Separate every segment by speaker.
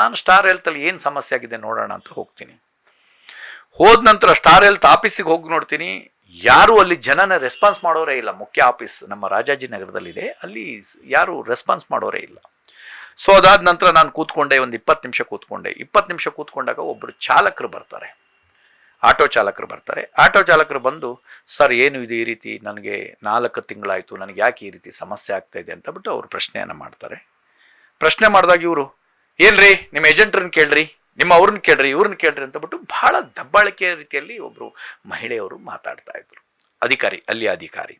Speaker 1: ನಾನು ಸ್ಟಾರ್ ಹೆಲ್ತಲ್ಲಿ ಏನು ಸಮಸ್ಯೆ ಆಗಿದೆ ನೋಡೋಣ ಅಂತ ಹೋಗ್ತೀನಿ. ಹೋದ ನಂತರ ಸ್ಟಾರ್ ಹೆಲ್ತ್ ಆಫೀಸಿಗೆ ಹೋಗಿ ನೋಡ್ತೀನಿ. ಯಾರು ಅಲ್ಲಿ ಜನನ ರೆಸ್ಪಾನ್ಸ್ ಮಾಡೋರೇ ಇಲ್ಲ. ಮುಖ್ಯ ಆಫೀಸ್ ನಮ್ಮ ರಾಜಾಜಿನಗರದಲ್ಲಿದೆ ಅಲ್ಲಿ ಯಾರು ರೆಸ್ಪಾನ್ಸ್ ಮಾಡೋರೇ ಇಲ್ಲ. ಸೊ ಅದಾದ ನಂತರ ನಾನು ಕೂತ್ಕೊಂಡೆ, ಒಂದು ಇಪ್ಪತ್ತು ನಿಮಿಷ ಕೂತ್ಕೊಂಡೆ. ಇಪ್ಪತ್ತು ನಿಮಿಷ ಕೂತ್ಕೊಂಡಾಗ ಒಬ್ಬರು ಚಾಲಕರು ಬರ್ತಾರೆ. ಆಟೋ ಚಾಲಕರು ಬರ್ತಾರೆ. ಆಟೋ ಚಾಲಕರು ಬಂದು, ಸರ್, ಏನು ಇದು ಈ ರೀತಿ? ನನಗೆ ನಾಲ್ಕು ತಿಂಗಳಾಯಿತು. ನನಗೆ ಯಾಕೆ ಈ ರೀತಿ ಸಮಸ್ಯೆ ಆಗ್ತಾಯಿದೆ ಅಂತ ಬಿಟ್ಟು ಅವರು ಪ್ರಶ್ನೆಯನ್ನು ಮಾಡ್ತಾರೆ. ಪ್ರಶ್ನೆ ಮಾಡಿದಾಗ ಇವರು ಏನ್ರಿ, ನಿಮ್ಮ ಏಜೆಂಟ್ರನ್ನ ಕೇಳ್ರಿ, ನಿಮ್ಮ ಅವ್ರನ್ನ ಕೇಳ್ರಿ, ಇವ್ರನ್ನ ಕೇಳ್ರಿ ಅಂತ ಬಿಟ್ಟು ಬಹಳ ದಬ್ಬಾಳಿಕೆಯ ರೀತಿಯಲ್ಲಿ ಒಬ್ಬರು ಮಹಿಳೆಯವರು ಮಾತಾಡ್ತಾ ಇದ್ರು. ಅಧಿಕಾರಿ, ಅಲ್ಲಿ ಅಧಿಕಾರಿ.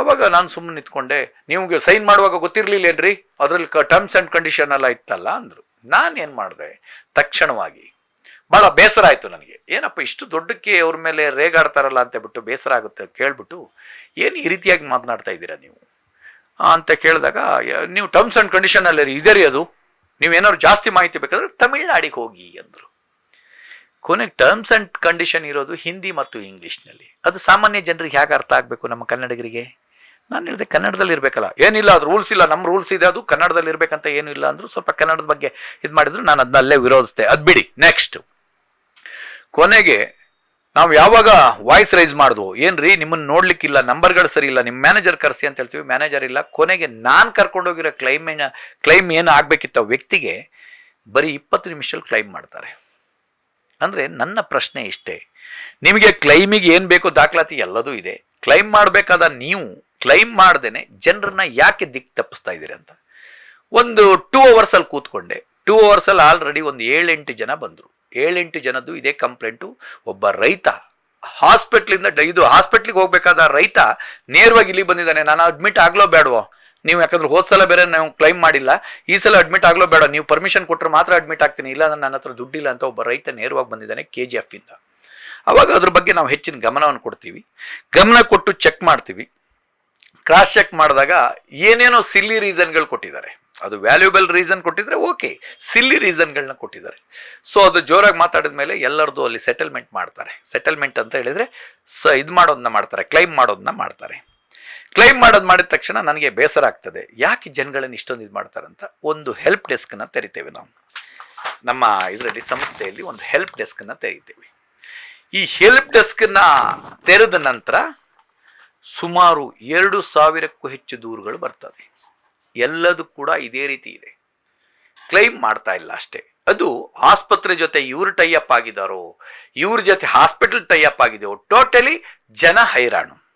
Speaker 1: ಅವಾಗ ನಾನು ಸುಮ್ಮನೆ ನಿಂತ್ಕೊಂಡೆ, ನಿಮಗೆ ಸೈನ್ ಮಾಡುವಾಗ ಗೊತ್ತಿರಲಿಲ್ಲೇನ್ರಿ? ಅದರಲ್ಲಿ ಕ ಟರ್ಮ್ಸ್ ಆ್ಯಂಡ್ ಕಂಡೀಷನ್ ಎಲ್ಲ ಇತ್ತಲ್ಲ? ಅಂದರು. ನಾನು ಏನು ಮಾಡಿದೆ, ತಕ್ಷಣವಾಗಿ ಭಾಳ ಬೇಸರ ಆಯಿತು ನನಗೆ. ಏನಪ್ಪ ಇಷ್ಟು ದೊಡ್ಡಕ್ಕೆ ಅವ್ರ ಮೇಲೆ ರೇಗಾಡ್ತಾರಲ್ಲ ಅಂತ ಬಿಟ್ಟು ಬೇಸರ ಆಗುತ್ತೆ ಕೇಳ್ಬಿಟ್ಟು, ಏನು ಈ ರೀತಿಯಾಗಿ ಮಾತನಾಡ್ತಾ ಇದ್ದೀರಾ ನೀವು? ಅಂತ ಕೇಳಿದಾಗ ನೀವು ಟರ್ಮ್ಸ್ ಆ್ಯಂಡ್ ಕಂಡೀಷನಲ್ಲಿ ಇದೇ ರೀ ಅದು. ನೀವೇನಾದ್ರು ಜಾಸ್ತಿ ಮಾಹಿತಿ ಬೇಕಾದ್ರೆ ತಮಿಳ್ನಾಡಿಗೆ ಹೋಗಿ ಅಂದರು. ಕೊನೆಗೆ ಟರ್ಮ್ಸ್ ಆ್ಯಂಡ್ ಕಂಡೀಷನ್ ಇರೋದು ಹಿಂದಿ ಮತ್ತು ಇಂಗ್ಲೀಷ್ನಲ್ಲಿ. ಅದು ಸಾಮಾನ್ಯ ಜನರಿಗೆ ಹೇಗೆ ಅರ್ಥ ಆಗಬೇಕು ನಮ್ಮ ಕನ್ನಡಿಗರಿಗೆ? ನಾನು ಹೇಳಿದೆ ಕನ್ನಡದಲ್ಲಿ ಇರಬೇಕಲ್ಲ. ಏನಿಲ್ಲ, ಅದು ರೂಲ್ಸ್ ಇಲ್ಲ, ನಮ್ಮ ರೂಲ್ಸ್ ಇದೆ, ಅದು ಕನ್ನಡದಲ್ಲಿ ಇರಬೇಕಂತ ಏನೂ ಇಲ್ಲ ಅಂದರು ಸ್ವಲ್ಪ ಕನ್ನಡದ ಬಗ್ಗೆ ಇದು ಮಾಡಿದ್ರು ನಾನು ಅದನ್ನ ಅಲ್ಲೇ ವಿರೋಧಿಸ್ದೆ. ಅದು ಬಿಡಿ ನೆಕ್ಸ್ಟ್ ಕೊನೆಗೆ ನಾವು ಯಾವಾಗ ವಾಯ್ಸ್ ರೈಸ್ ಮಾಡಿದ್ವು ಏನ್ರಿ? ನಿಮ್ಮನ್ನು ನೋಡ್ಲಿಕ್ಕಿಲ್ಲ ನಂಬರ್ಗಳು ಸರಿ ಇಲ್ಲ ನಿಮ್ಮ ಮ್ಯಾನೇಜರ್ ಕರೆಸಿ ಅಂತ ಹೇಳ್ತೀವಿ ಮ್ಯಾನೇಜರ್ ಇಲ್ಲ. ಕೊನೆಗೆ ನಾನು ಕರ್ಕೊಂಡೋಗಿರೋ ಕ್ಲೈಮಿನ ಕ್ಲೈಮ್ ಏನು ಆಗಬೇಕಿತ್ತು ವ್ಯಕ್ತಿಗೆ ಬರೀ ಇಪ್ಪತ್ತು ನಿಮಿಷದಲ್ಲಿ ಕ್ಲೈಮ್ ಮಾಡ್ತಾರೆ. ಅಂದರೆ ನನ್ನ ಪ್ರಶ್ನೆ ಇಷ್ಟೇ. ನಿಮಗೆ ಕ್ಲೈಮಿಗೆ ಏನು ಬೇಕೋ ದಾಖಲಾತಿ ಎಲ್ಲದೂ ಇದೆ. ಕ್ಲೈಮ್ ಮಾಡಬೇಕಾದ ನೀವು ಕ್ಲೈಮ್ ಮಾಡ್ದೇನೆ ಜನರನ್ನ ಯಾಕೆ ದಿಕ್ ತಪ್ಪಿಸ್ತಾ ಇದ್ದೀರಿ ಅಂತ. ಒಂದು ಟೂ ಅವರ್ಸಲ್ಲಿ ಕೂತ್ಕೊಂಡೆ. ಟೂ ಅವರ್ಸಲ್ಲಿ ಆಲ್ರೆಡಿ ಒಂದು ಏಳೆಂಟು ಜನ ಬಂದರು. ಏಳೆಂಟು ಜನದ್ದು ಇದೇ ಕಂಪ್ಲೇಂಟು. ಒಬ್ಬ ರೈತ ಹಾಸ್ಪಿಟ್ಲಿಂದ ಇಂದ ಹಾಸ್ಪಿಟ್ಲಿಗೆ ಹೋಗ್ಬೇಕಾದ ರೈತ ನೇರವಾಗಿ ಇಲ್ಲಿ ಬಂದಿದ್ದಾನೆ. ನಾನು ಅಡ್ಮಿಟ್ ಆಗ್ಲೋ ಬೇಡವೋ? ನೀವು ಯಾಕಂದ್ರೆ ಹೋದ ಸಲ ಬೇರೆ ನಾವು ಕ್ಲೈಮ್ ಮಾಡಿಲ್ಲ. ಈ ಸಲ ಅಡ್ಮಿಟ್ ಆಗ್ಲೋ ಬೇಡ? ನೀವು ಪರ್ಮಿಷನ್ ಕೊಟ್ಟರೆ ಮಾತ್ರ ಅಡ್ಮಿಟ್ ಆಗ್ತೀನಿ. ಇಲ್ಲ ನನ್ನ ಹತ್ರ ದುಡ್ಡಿಲ್ಲ ಅಂತ ಒಬ್ಬ ರೈತ ನೇರವಾಗಿ ಬಂದಿದ್ದಾನೆ ಕೆ ಜಿ ಎಫ್ನಿಂದ ಅವಾಗ ಅದ್ರ ಬಗ್ಗೆ ನಾವು ಹೆಚ್ಚಿನ ಗಮನವನ್ನು ಕೊಡ್ತೀವಿ. ಗಮನ ಕೊಟ್ಟು ಚೆಕ್ ಮಾಡ್ತೀವಿ. ಕ್ರಾಸ್ ಚೆಕ್ ಮಾಡಿದಾಗ ಏನೇನೋ ಸಿಲ್ಲಿ ರೀಸನ್ಗಳು ಕೊಟ್ಟಿದ್ದಾರೆ. ಅದು ವ್ಯಾಲ್ಯೂಬಲ್ ರೀಸನ್ ಕೊಟ್ಟಿದ್ರೆ ಓಕೆ ಸಿಲ್ಲಿ ರೀಸನ್ಗಳನ್ನ ಕೊಟ್ಟಿದ್ದಾರೆ. ಸೊ ಅದು ಜೋರಾಗಿ ಮಾತಾಡಿದ ಮೇಲೆ ಎಲ್ಲರದು ಅಲ್ಲಿ ಸೆಟಲ್ಮೆಂಟ್ ಮಾಡ್ತಾರೆ. ಸೆಟಲ್ಮೆಂಟ್ ಅಂತ ಹೇಳಿದರೆ, ಸ, ಇದು ಮಾಡೋದನ್ನ ಮಾಡ್ತಾರೆ ಕ್ಲೈಮ್ ಮಾಡೋದನ್ನ ಮಾಡ್ತಾರೆ. ಕ್ಲೈಮ್ ಮಾಡೋದು ಮಾಡಿದ ತಕ್ಷಣ ನನಗೆ ಬೇಸರ ಆಗ್ತದೆ. ಯಾಕೆ ಜನಗಳನ್ನ ಇಷ್ಟೊಂದು ಇದು ಮಾಡ್ತಾರಂತ? ಒಂದು ಹೆಲ್ಪ್ ಡೆಸ್ಕನ್ನು ತೆರಿತೇವೆ ನಾವು. ನಮ್ಮ ಇದರಲ್ಲಿ ಸಂಸ್ಥೆಯಲ್ಲಿ ಒಂದು ಹೆಲ್ಪ್ ಡೆಸ್ಕನ್ನು ತೆರಿತೇವೆ. ಈ ಹೆಲ್ಪ್ ಡೆಸ್ಕನ್ನ ತೆರೆದ ನಂತರ ಸುಮಾರು ಎರಡು ಸಾವಿರಕ್ಕೂ ಹೆಚ್ಚು ದೂರುಗಳು ಬರ್ತದೆ. ಎಲ್ಲದೂ ಕೂಡ ಇದೇ ರೀತಿ ಇದೆ. ಕ್ಲೈಮ್ ಮಾಡ್ತಾ ಇಲ್ಲ ಅಷ್ಟೇ. ಅದು ಆಸ್ಪತ್ರೆ ಜೊತೆ ಇವ್ರು ಟೈಅಪ್ ಆಗಿದಾರೋ ಇವ್ರ ಜೊತೆ ಹಾಸ್ಪಿಟಲ್ ಟೈಅಪ್ ಆಗಿದೆಯೋ ಟೋಟಲಿ ಜನ ಹೈರಾಣು.